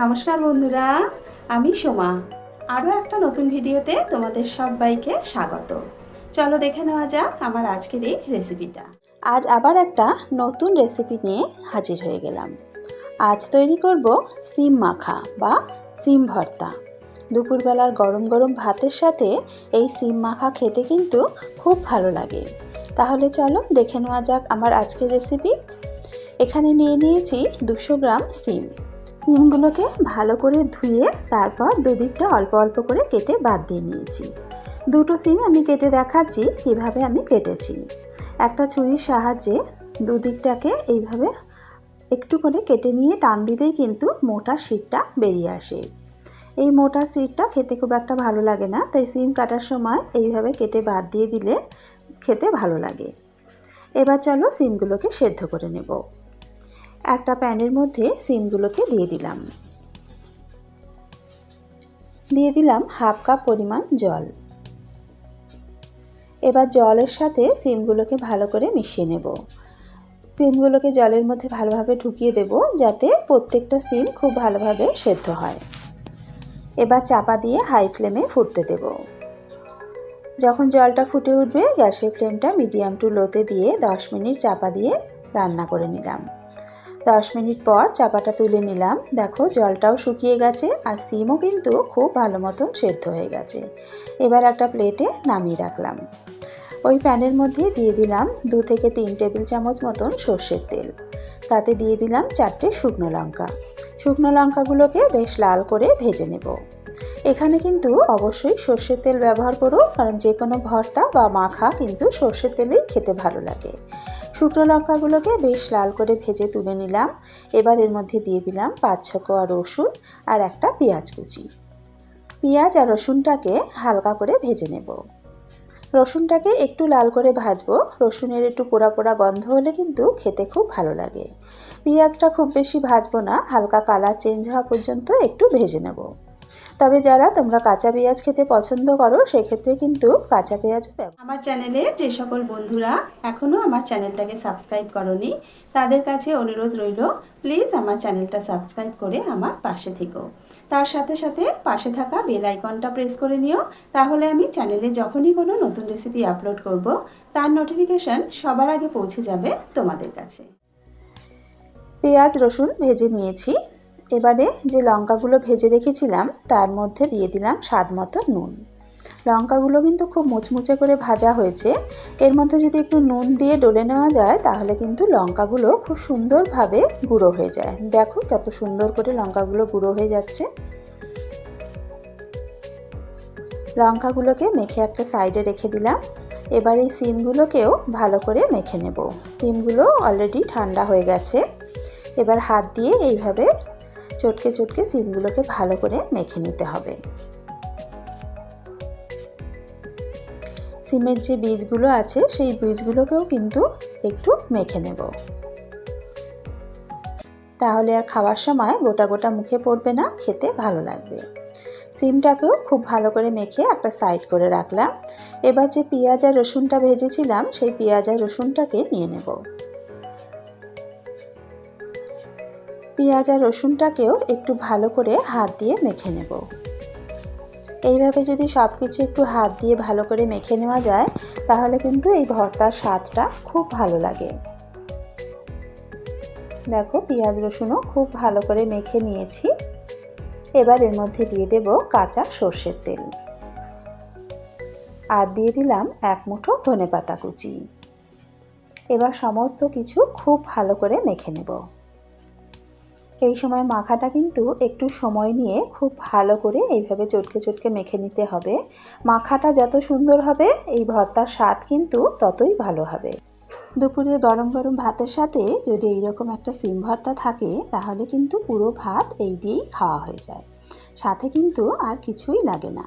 নমস্কার বন্ধুরা, আমি সোমা। আরও একটা নতুন ভিডিওতে তোমাদের সবাইকে স্বাগত। চলো দেখে নেওয়া যাক আমার আজকের এই রেসিপিটা আজ আবার একটা নতুন রেসিপি নিয়ে হাজির হয়ে গেলাম। আজ তৈরি করব সিম মাখা বা সিম ভর্তা। দুপুরবেলার গরম গরম ভাতের সাথে এই সিম মাখা খেতে কিন্তু খুব ভালো লাগে। তাহলে চলো দেখে নেওয়া যাক আমার আজকের রেসিপি এখানে নিয়ে নিয়েছি দুশো গ্রাম সিম। সিমগুলোকে ভালো করে ধুয়ে তারপর দুদিকটা অল্প অল্প করে কেটে বাদ দিয়ে নিয়েছি। দুটো সিম আমি কেটে দেখাচ্ছি কীভাবে আমি কেটেছি। একটা ছুরির সাহায্যে দুদিকটাকে এইভাবে একটু করে কেটে নিয়ে টান দিলেই কিন্তু মোটা শীতটা বেরিয়ে আসে। এই মোটা শীতটা খেতে খুব একটা ভালো লাগে না, তাই সিম কাটার সময় এইভাবে কেটে বাদ দিয়ে দিলে খেতে ভালো লাগে। এবার চলো সিমগুলোকে সেদ্ধ করে নেব। একটা প্যানের মধ্যে সিমগুলোকে দিয়ে দিলাম। দিয়ে দিলাম হাফ কাপ পরিমাণ জল। এবার জলের সাথে সিমগুলোকে ভালো করে মিশিয়ে নেব। সিমগুলোকে জলের মধ্যে ভালোভাবে ঢুকিয়ে দেব যাতে প্রত্যেকটা সিম খুব ভালোভাবে সেদ্ধ হয়। এবার চাপা দিয়ে হাই ফ্লেমে ফুটতে দেব। যখন জলটা ফুটে উঠবে, গ্যাসের ফ্লেমটা মিডিয়াম টু লোতে দিয়ে দশ মিনিট চাপা দিয়ে রান্না করে নিলাম। দশ মিনিট পর চাপাটা তুলে নিলাম। দেখো, জলটাও শুকিয়ে গেছে আর সিমও কিন্তু খুব ভালো মতন সেদ্ধ হয়ে গেছে। এবার একটা প্লেটে নামিয়ে রাখলাম। ওই প্যানের মধ্যে দিয়ে দিলাম দু থেকে তিন টেবিল চামচ মতন সর্ষের তেল। তাতে দিয়ে দিলাম চারটে শুকনো লঙ্কা। শুকনো লঙ্কাগুলোকে বেশ লাল করে ভেজে নেব। এখানে কিন্তু অবশ্যই সর্ষের তেল ব্যবহার করো, কারণ যে কোনো ভর্তা বা মাখা কিন্তু সর্ষের তেলেই খেতে ভালো লাগে। শুকনো লঙ্কাগুলোকে বেশ লাল করে ভেজে তুলে নিলাম। এবার এর মধ্যে দিয়ে দিলাম পাঁচ ছ কোয়া রসুন আর একটা পেঁয়াজ কুচি। পেঁয়াজ আর রসুনটাকে হালকা করে ভেজে নেব। রসুনটাকে একটু লাল করে ভাজবো। রসুনের একটু পোড়া পোড়া গন্ধ হলে কিন্তু খেতে খুব ভালো লাগে। পেঁয়াজটা খুব বেশি ভাজবো না, হালকা কালার চেঞ্জ হওয়া পর্যন্ত একটু ভেজে নেব। তবে যারা তোমরা কাঁচা পেঁয়াজ খেতে পছন্দ করো সেক্ষেত্রে কিন্তু কাঁচা পেঁয়াজ আমার চ্যানেলে যে সকল বন্ধুরা এখনও আমার চ্যানেলটাকে সাবস্ক্রাইব করনি তাদের কাছে অনুরোধ রইল প্লিজ আমার চ্যানেলটা সাবস্ক্রাইব করে আমার পাশে থেকো। তার সাথে সাথে পাশে থাকা বেল আইকনটা প্রেস করে নিও তাহলে আমি চ্যানেলে যখনই কোনো নতুন রেসিপি আপলোড করব তার নোটিফিকেশান সবার আগে পৌঁছে যাবে তোমাদের কাছে। পেঁয়াজ রসুন ভেজে নিয়েছি। এবারে যে লঙ্কাগুলো ভেজে রেখেছিলাম, তার মধ্যে দিয়ে দিলাম স্বাদ মতো নুন। লঙ্কাগুলো কিন্তু খুব মুচমুচে করে ভাজা হয়েছে। এর মধ্যে যদি একটু নুন দিয়ে ডলে নেওয়া যায়, তাহলে কিন্তু লঙ্কাগুলো খুব সুন্দরভাবে গুঁড়ো হয়ে যায়। দেখো কত সুন্দর করে লঙ্কাগুলো গুঁড়ো হয়ে যাচ্ছে। লঙ্কাগুলোকে মেখে একটা সাইডে রেখে দিলাম। এবার এই সিমগুলোকেও ভালো করে মেখে নেব। সিমগুলো অলরেডি ঠান্ডা হয়ে গেছে। এবার হাত দিয়ে এইভাবে চটকে চটকে সিমগুলোকে ভালো করে মেখে নিতে হবে। সিমের যে বীজগুলো আছে, সেই বীজগুলোকেও কিন্তু একটু মেখে নেব। তাহলে আর খাওয়ার সময় গোটা গোটা মুখে পড়বে না, খেতে ভালো লাগবে। সিমটাকেও খুব ভালো করে মেখে একটা সাইড করে রাখলাম। এবার যে পেঁয়াজ আর রসুনটা ভেজেছিলাম, সেই পেঁয়াজ আর রসুনটাকে নিয়ে নেব। পেঁয়াজ আর রসুনটাকেও একটু ভালো করে হাত দিয়ে মেখে নেব। এইভাবে যদি সব কিছু একটু হাত দিয়ে ভালো করে মেখে নেওয়া যায়, তাহলে কিন্তু এই ভর্তার স্বাদটা খুব ভালো লাগে। দেখো, পেঁয়াজ রসুনও খুব ভালো করে মেখে নিয়েছি। এবার এর মধ্যে দিয়ে দেব কাঁচা সর্ষের তেল। আর দিয়ে দিলাম এক মুঠো ধনে পাতা কুচি। এবার সমস্ত কিছু খুব ভালো করে মেখে নেব। এই সময় মাখাটা কিন্তু একটু সময় নিয়ে খুব ভালো করে এইভাবে চটকে চটকে মেখে নিতে হবে। মাখাটা যত সুন্দর হবে, এই ভর্তার স্বাদ কিন্তু ততই ভালো হবে। দুপুরের গরম গরম ভাতের সাথে যদি এইরকম একটা সিম ভর্তা থাকে, তাহলে কিন্তু পুরো ভাত এই দিয়েই খাওয়া হয়ে যায়। সাথে কিন্তু আর কিছুই লাগে না।